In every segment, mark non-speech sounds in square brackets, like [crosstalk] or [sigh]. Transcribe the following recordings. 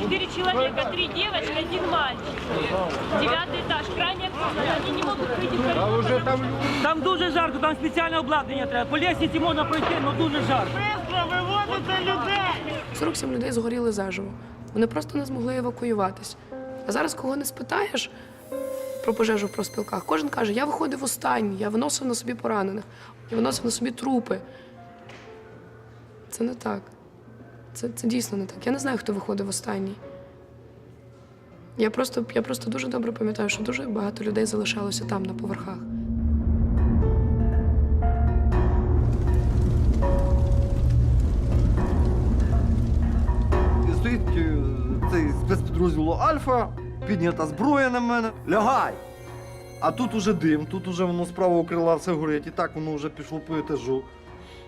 четыре человека, три девочки, один мальчик. Девятый этаж, крайняя комната, они не могут выйти в коридор. Там дуже жарко, там спеціальне обладнання треба. По лісниці можна пройти, але дуже жарко. 47 людей згоріли заживо. Вони просто не змогли евакуюватись. А зараз, кого не спитаєш про пожежу в профспілках, кожен каже: я виходив останній, я виносив на собі поранених, я виносив на собі трупи. Це не так. Це, це дійсно не так. Я не знаю, хто виходив останній. Я просто, я просто дуже добре пам'ятаю, що дуже багато людей залишалося там, на поверхах. Стоїть е, цей спецпідрозділ Альфа, піднята зброя на мене. Лягай! А тут уже дим, тут уже воно з правого крила все горить, і так воно вже пішло по етажу.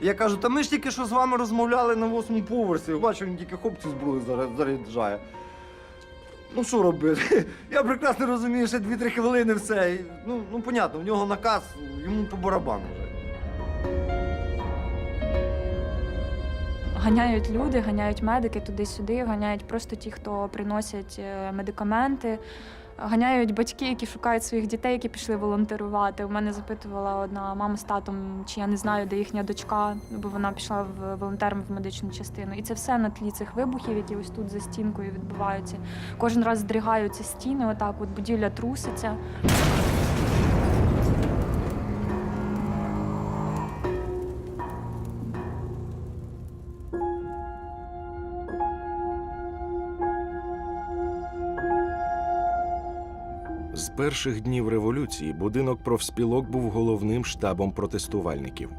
Я кажу, та ми ж тільки що з вами розмовляли на восьмому поверсі. Бачу, він тільки хопці зброю заряджає. Ну що робити? [laughs] Я прекрасно розумію, що 2-3 хвилини все. Ну, ну понятно, в нього наказ, йому по барабану вже. Ганяють люди, ганяють медики туди-сюди, ганяють просто ті, хто приносять е, медикаменти. Ганяють батьки, які шукають своїх дітей, які пішли волонтерувати. У мене запитувала одна мама з татом, чи я не знаю, де їхня дочка, бо вона пішла в волонтером в медичну частину. І це все на тлі цих вибухів, які ось тут за стінкою відбуваються. Кожен раз здригаються стіни, отак, от будівля труситься. Перших днів революції будинок профспілок був головним штабом протестувальників.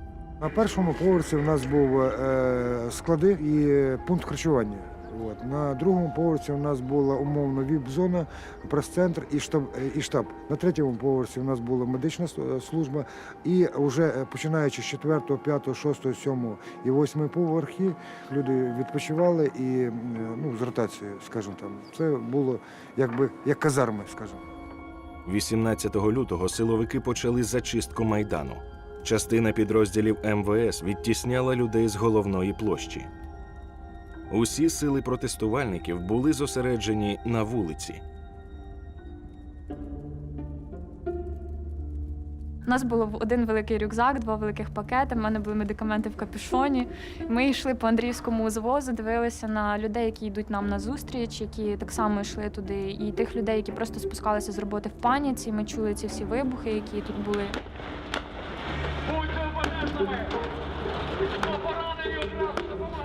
На першому поверсі у нас був е, склади і пункт харчування. От. На другому поверсі у нас була умовно віп-зона, прес-центр і штаб, і штаб. На третьому поверсі у нас була медична служба. І вже е, починаючи з 4, 5, 6, 7 і 8 поверхи, люди відпочивали і ну, з ротацією, скажімо там. Це було якби як казарми, скажімо. 18 лютого силовики почали зачистку майдану. Частина підрозділів МВС відтісняла людей з головної площі. Усі сили протестувальників були зосереджені на вулиці. У нас було один великий рюкзак, два великих пакети. У мене були медикаменти в капюшоні. Ми йшли по Андріївському узвозу, дивилися на людей, які йдуть нам на зустріч, які так само йшли туди, і тих людей, які просто спускалися з роботи в паніці. Ми чули ці всі вибухи, які тут були.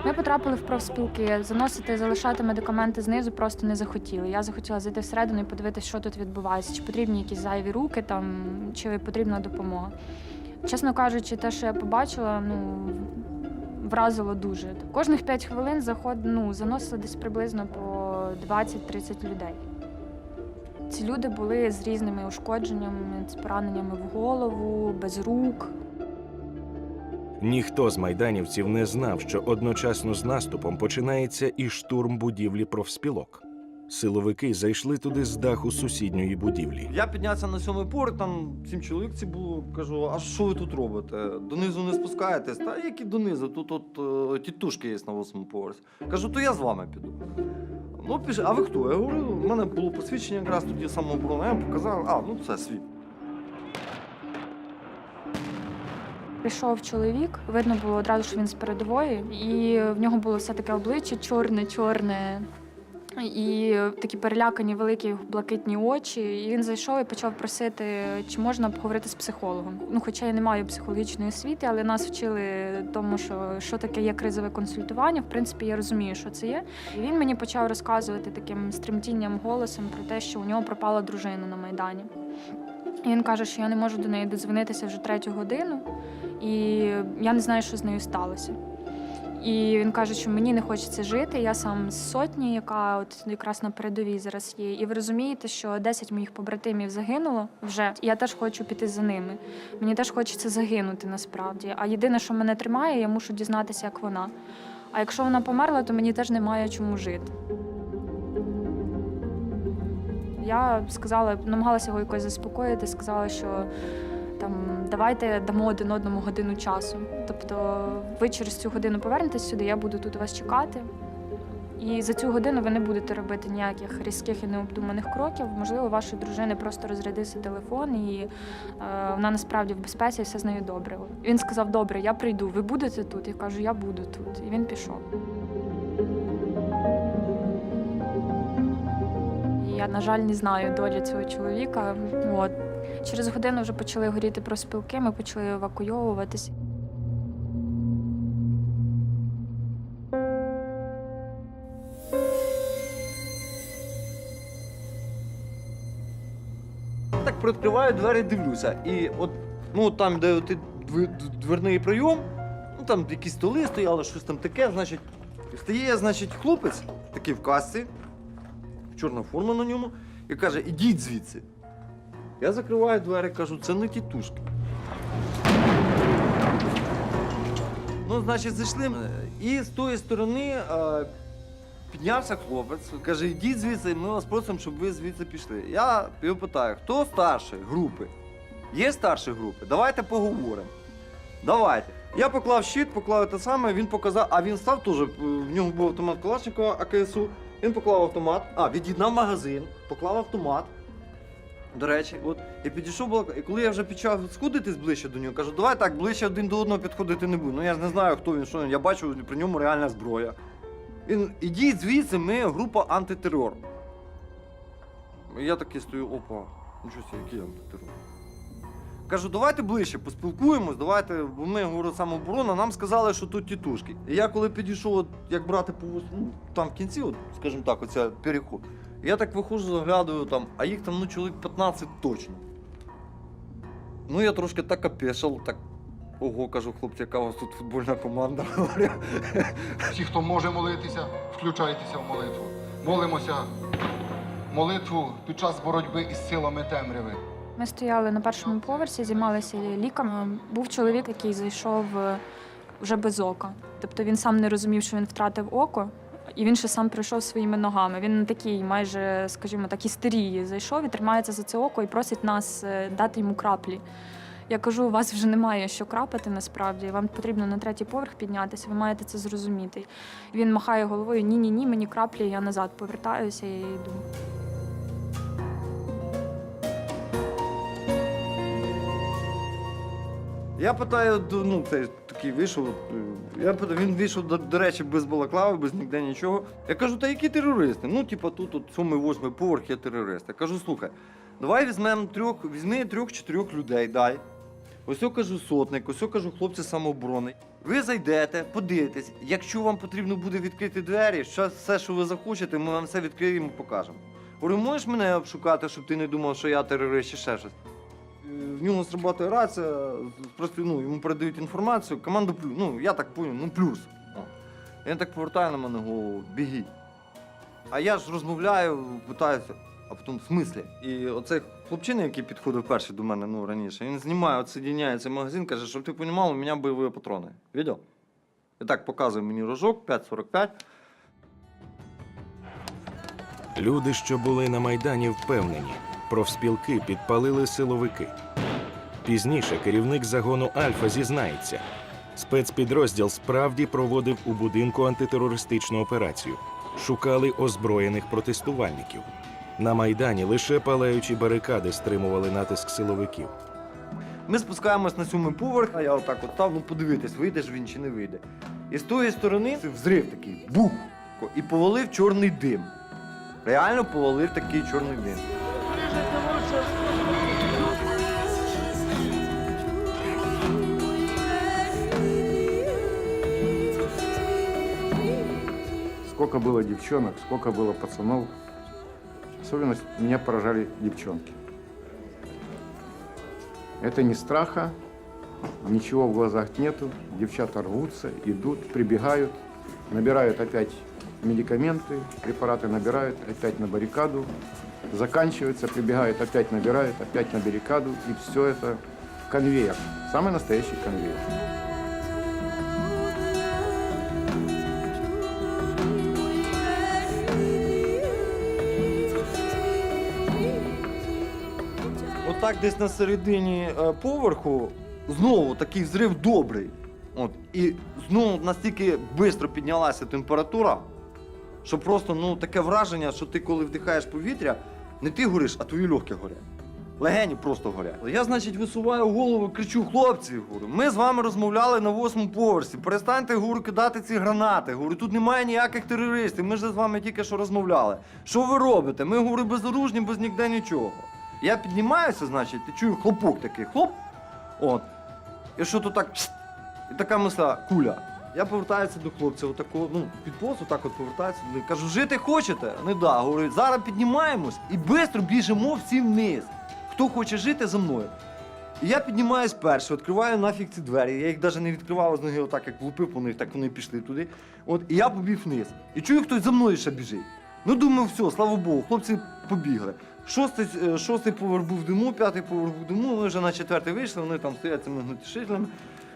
Ми потрапили в профспілки. Заносити, залишати медикаменти знизу просто не захотіли. Я захотіла зайти всередину і подивитися, що тут відбувається, чи потрібні якісь зайві руки, там, чи потрібна допомога. Чесно кажучи, те, що я побачила, ну вразило дуже. Кожних 5 хвилин заход, ну, заносили десь приблизно по 20-30 людей. Ці люди були з різними ушкодженнями, з пораненнями в голову, без рук. Ніхто з майданівців не знав, що одночасно з наступом починається і штурм будівлі профспілок. Силовики зайшли туди з даху сусідньої будівлі. Я піднявся на сьомий поверх, там сім чоловік ці було. Кажу, а що ви тут робите? Донизу не спускаєтесь? Та які донизу? Тут от е, тітушки є на восьмому поверсі. Кажу, то я з вами піду. Ну, пішли, а ви хто? Я говорю, у мене було посвідчення якраз тоді самооборони. Я показав, а, ну це свій. Прийшов чоловік, видно було одразу, що він з передової, і в нього було все таке обличчя чорне, чорне. І такі перелякані великі блакитні очі. І він зайшов і почав просити, чи можна поговорити з психологом. Ну, хоча я не маю психологічної освіти, але нас вчили тому, що, що таке є кризове консультування. В принципі, я розумію, що це є. І він мені почав розказувати таким стремтінням голосом про те, що у нього пропала дружина на майдані. І він каже, що я не можу до неї додзвонитися вже третю годину, і я не знаю, що з нею сталося. І він каже, що мені не хочеться жити. Я сам з сотні, яка от якраз на передовій зараз є. І ви розумієте, що 10 моїх побратимів загинуло вже. Я теж хочу піти за ними. Мені теж хочеться загинути насправді. А єдине, що мене тримає, я мушу дізнатися, як вона. А якщо вона померла, то мені теж немає чому жити. Я сказала, намагалася його якось заспокоїти, сказала, що там давайте дамо один одному годину часу. Тобто ви через цю годину повернетесь сюди, я буду тут вас чекати. І за цю годину ви не будете робити ніяких різких і необдуманих кроків. Можливо, вашої дружини просто розрядився телефон, і е, вона насправді в безпеці, і все з нею добре. Він сказав: Добре, я прийду. Ви будете тут? Я кажу, я буду тут. І він пішов. Я, на жаль, не знаю долі цього чоловіка. От. Через годину вже почали горіти проспілки, ми почали евакуйовуватись. Так приоткриваю двері, дивлюся. І от, ну там, де дв- дверний прийом, ну там якісь столи стояли, щось там таке, значить, стає, значить, хлопець, такий в касці, чорна форма на ньому, і каже, ідіть звідси. Я закриваю двері, кажу, це не тітушки. Ну, значить, зайшли. І з тої сторони е, піднявся хлопець, каже, йдіть звідси, ми вас просимо, щоб ви звідси пішли. Я його питаю, хто старший групи? Є старші групи? Давайте поговоримо. Давайте. Я поклав щит, поклав те саме, він показав, а він став теж, е, в нього був автомат Калашникова АКСУ, він поклав автомат, а, від'єднав магазин, поклав автомат. До речі, от і підійшов балак- І коли я вже почав сходитись ближче до нього, кажу, давай так, ближче один до одного підходити не буду. Ну я ж не знаю, хто він, що він. Я бачу при ньому реальна зброя. Він, ідіть звідси, ми група антитерор. Я такий стою, опа, нічого собі, який антитерор. Кажу, давайте ближче поспілкуємось, давайте, бо ми говорю самооборона, нам сказали, що тут тітушки. І я коли підійшов, от, як брати по ну, там в кінці, от, скажімо так, оця переход. Я так виходжу, заглядаю там, а їх там ну чоловік 15 точно. Ну я трошки так опешив, так. Ого, кажу, хлопці, яка у вас тут футбольна команда. [laughs] Всі, хто може молитися, включайтеся в молитву. Молимося молитву під час боротьби із силами темряви. Ми стояли на першому поверсі, займалися ліками. Був чоловік, який зайшов е, вже без ока. Тобто він сам не розумів, що він втратив око, і він ще сам прийшов своїми ногами. Він такий, майже, скажімо так, істерії зайшов і тримається за це око і просить нас е, дати йому краплі. Я кажу, у вас вже немає що крапати насправді. Вам потрібно на третій поверх піднятися, ви маєте це зрозуміти. Він махає головою: ні, ні, ні, мені краплі, я назад повертаюся і йду. Я питаю, ну, цей такий вийшов. е, Я питаю, він вийшов, до, до речі, без балаклави, без ніде нічого. Я кажу, та які терористи? Ну, типа, тут от сьомий, восьмий поверх є терористи. Я кажу, слухай, давай візьмемо трьох, візьми трьох-чотирьох людей, дай. Ось я кажу сотник, ось я кажу хлопці самооборони. Ви зайдете, подивитесь. Якщо вам потрібно буде відкрити двері, що, все, що ви захочете, ми вам все відкриємо і покажемо. Говорю, можеш мене обшукати, щоб ти не думав, що я терорист чи ще щось? В нього срабатує рація, просто ну, йому передають інформацію, команда плюс. Ну, я так поняв, ну плюс. Він так повертає на мене голову, бігіть. А я ж розмовляю, питаюся, а потім в смислі. І оцей хлопчина, який підходив перший до мене ну, раніше, він знімає, отсоединяє цей магазин, каже, щоб ти розумів, у мене бойові патрони. Видел? І так показує мені рожок 5,45. Люди, що були на майдані, впевнені, профспілки підпалили силовики. Пізніше керівник загону Альфа зізнається, спецпідрозділ справді проводив у будинку антитерористичну операцію. Шукали озброєних протестувальників. На майдані лише палаючі барикади стримували натиск силовиків. Ми спускаємось на сьомий поверх, а я отак от став, ну подивитись, вийде ж він чи не вийде. І з тої сторони взрив такий, бух! І повалив чорний дим. Реально повалив такий чорний дим. Сколько было девчонок, сколько было пацанов. Особенно меня поражали девчонки. Это не страха, Ничего в глазах нету. Девчата рвутся, идут, прибегают, набирают опять медикаменты, препараты набирают, опять на баррикаду. Заканчивается, прибегают, опять набирают, опять на баррикаду. И все это конвейер. Самый настоящий конвейер. Отак десь на середині е, поверху знову такий взрив добрий. От, і знову настільки швидко піднялася температура, що просто ну, таке враження, що ти коли вдихаєш повітря, не ти гориш, а твої легкі горять. Легені просто горять. Я, значить, висуваю голову, кричу, хлопці, говорю, ми з вами розмовляли на восьмому поверсі. Перестаньте говорю, кидати ці гранати. Говорю, тут немає ніяких терористів. Ми ж з вами тільки що розмовляли. Що ви робите? Ми говорю, безоружні, без ніде нічого. Я піднімаюся, значить, і чую хлопок такий, хлоп. От. І що то так. пст, І така мисла, куля. Я повертаюся до хлопця, отако, ну, під пост, отак от повертаюся до них. Кажу, жити хочете? Вони да. Говорю, зараз піднімаємось і швидко біжимо всі вниз. Хто хоче жити за мною. І я піднімаюсь перший, відкриваю нафіг ці двері. Я їх навіть не відкривав з ноги, отак як влупив по них, так вони пішли туди. От, і я побіг вниз. І чую, хтось за мною ще біжить. Ну, думаю, все, слава Богу, хлопці побігли. Шостий, е, шостий поверх був в диму, п'ятий поверх був в диму, ми вже на четвертий вийшли, вони там стоять цими гнутішителями.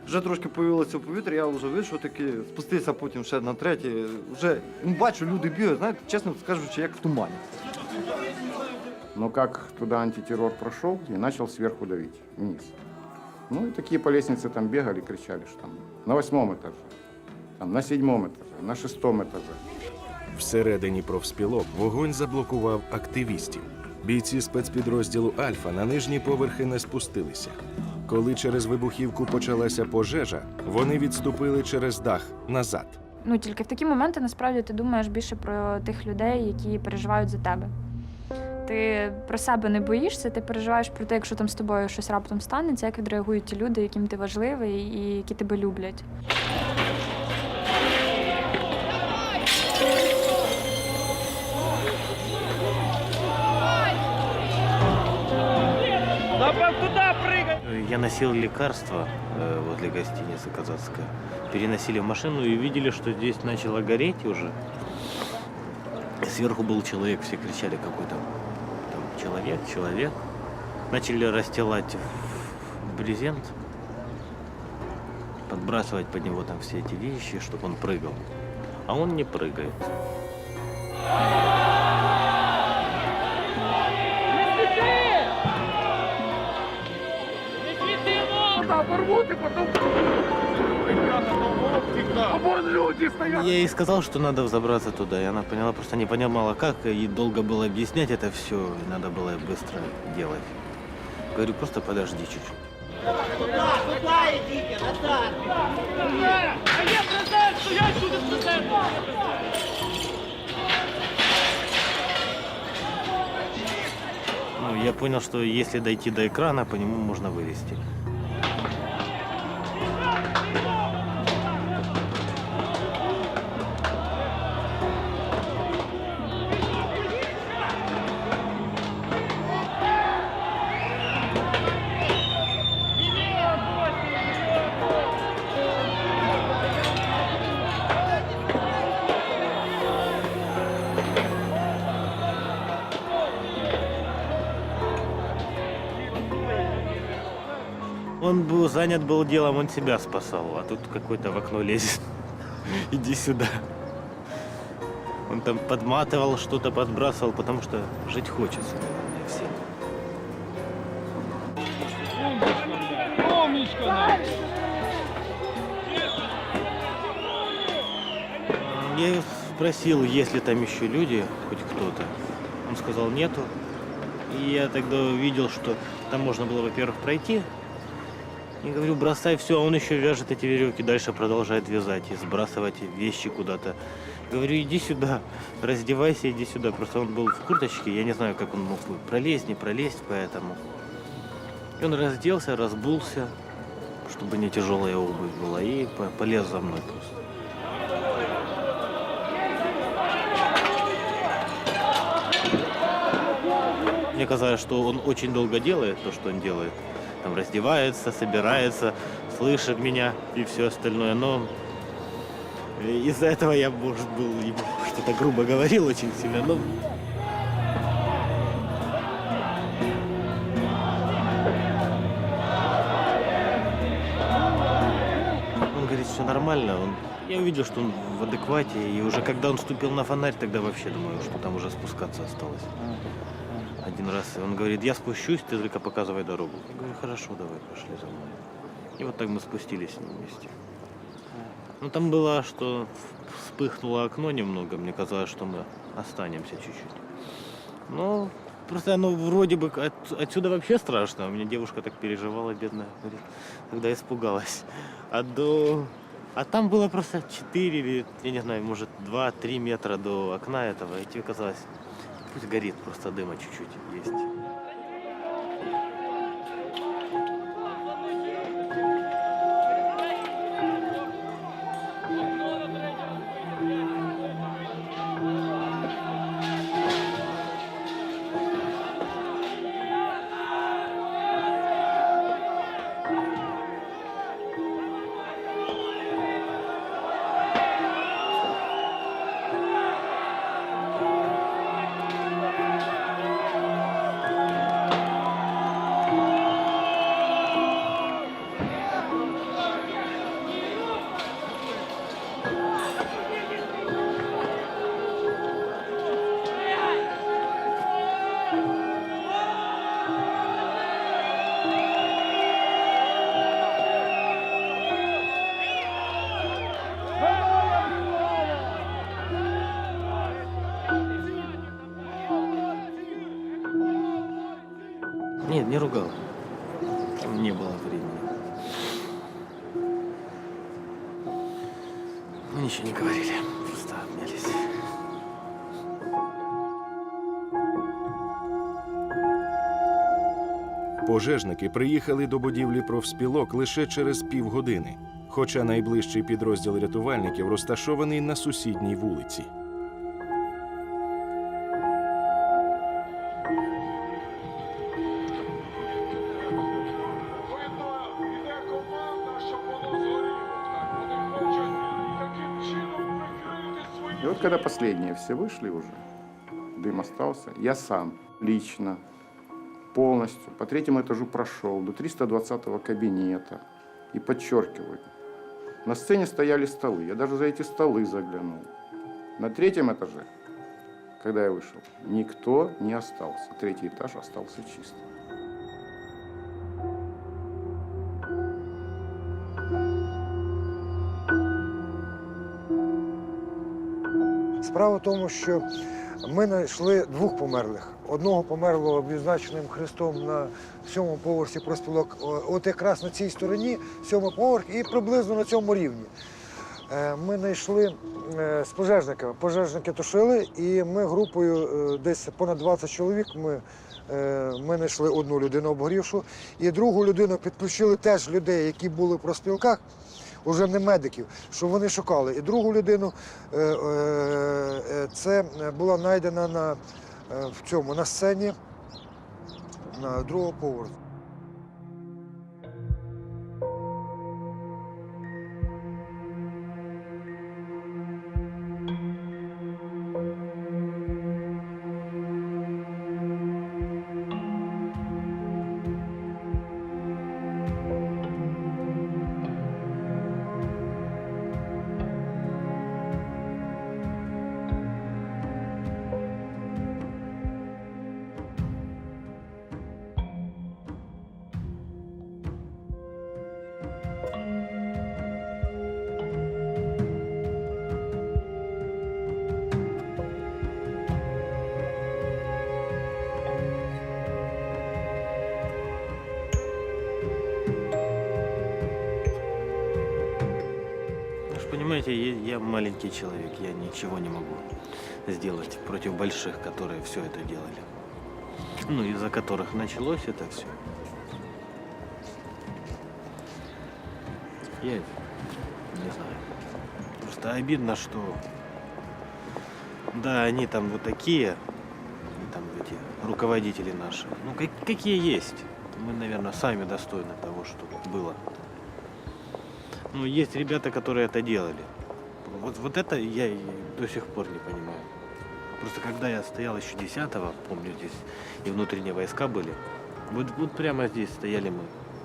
Вже трошки появилося повітря, я вже вийшов таки, спустився потім ще на третій. Вже ну, бачу, люди бігають, знаєте, чесно скажучи, як в тумані. Но как туда антитеррор прошел и начал сверху давить вниз. Ну и такие по лестнице там бегали, кричали, что там на восьмом этаже, там, на седьмом этаже, на шестом этаже. Всередині профспілок вогонь заблокував активістів. Бійці спецпідрозділу Альфа на нижні поверхи не спустилися. Коли через вибухівку почалася пожежа, вони відступили через дах назад. Ну тільки в такі моменти насправді ти думаєш більше про тих людей, які переживають за тебе. Ти про себе не боїшся, ти переживаєш про те, якщо там з тобою щось раптом станеться, як відреагують ті люди, яким ти важливий і які тебе люблять. Я носил лекарства э, возле гостиницы казацкая. Переносили в машину и видели, что здесь начало гореть уже. Сверху был человек, все кричали какой-то там человек, человек. Начали расстилать брезент, подбрасывать под него там все эти вещи, чтобы он прыгал. А он не прыгает. Я ей сказал, что надо взобраться туда, и она поняла, просто не понимала как, и долго было объяснять это все, и надо было быстро делать. Говорю, просто подожди чуть-чуть. А я! Ну, я понял, что если дойти до экрана, по нему можно вылезти. Он был занят был делом, он себя спасал, а тут какой-то в окно лезет. [laughs] Иди сюда. Он там подматывал, что-то подбрасывал, потому что жить хочется, наверное, всем. Я спросил, есть ли там еще люди, хоть кто-то. Он сказал, нету. И я тогда увидел, что там можно было, во-первых, пройти. И говорю, бросай все, а он еще вяжет эти веревки, дальше продолжает вязать и сбрасывать вещи куда-то. Говорю, иди сюда, [laughs] раздевайся, иди сюда. Просто он был в курточке, я не знаю, как он мог бы пролезть, не пролезть, поэтому. И он разделся, разбулся, чтобы не тяжелая обувь была, и по- полез за мной просто. Мне казалось, что он очень долго делает то, что он делает. Там раздевается, собирается, слышит меня и все остальное. Но из-за этого я, может, был что-то грубо говорил очень сильно. Но Он говорит, все нормально. Он... Я увидел, что он в адеквате. И уже когда он ступил на фонарь, тогда вообще думаю, что там уже спускаться осталось. Один раз он говорит, я спущусь, ты только показывай дорогу. Я говорю, хорошо, давай, пошли за мной. И вот так мы спустились с ним вместе. Ну там было, что вспыхнуло окно немного. Мне казалось, что мы останемся чуть-чуть. Но просто оно вроде бы от- отсюда вообще страшно. У меня девушка так переживала, бедная, говорит, когда испугалась. А до... А там было просто 4 или, я не знаю, может 2-3 метра до окна этого. И тебе казалось, пусть горит, просто дыма чуть-чуть есть. Пожежники приїхали до будівлі профспілок лише через півгодини, хоча найближчий підрозділ рятувальників розташований на сусідній вулиці. И вот когда последние все вышли уже, дым остался, я сам лично полностью по третьему этажу прошел до 320 кабинета. И подчеркиваю, на сцене стояли столы. Я даже за эти столы заглянул. На третьем этаже, когда я вышел, никто не остался. Третий этаж остался чистым. Справа в тому, що ми знайшли двох померлих. Одного померлого відзначеним хрестом на сьомому поверсі проспілок, от якраз на цій стороні, сьомий поверх, і приблизно на цьому рівні. Е, Ми знайшли е, з пожежниками. Пожежники тушили, і ми групою е, десь понад 20 чоловік. Ми, е, ми знайшли одну людину обгорівшу, і другу людину підключили теж людей, які були в проспілках уже не медиків, що вони шукали. І другу людину е, е, е, це була знайдена на, в цьому, на сцені на другого поверху. Понимаете, я, я маленький человек, я ничего не могу сделать против больших, которые все это делали. Ну, из-за которых началось это все. Я не знаю. Просто обидно, что да, они там вот такие, и там эти руководители наши. Ну, как- какие есть. мы, наверное, сами достойны того, что было. Ну, есть ребята, которые это делали. Вот, вот это я до сих пор не понимаю. Просто когда я стоял еще 10-го, помню, здесь и внутренние войска были, вот, вот прямо здесь стояли мы.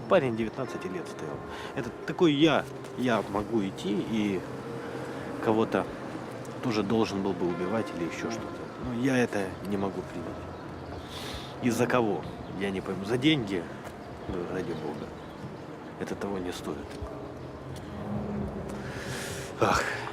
Парень 19 лет стоял. Это такой я, я могу идти и кого-то тоже должен был бы убивать или еще что-то. Но я это не могу принять. Из-за кого? Я не пойму. За деньги? Ну, ради бога. Это того не стоит. Bak.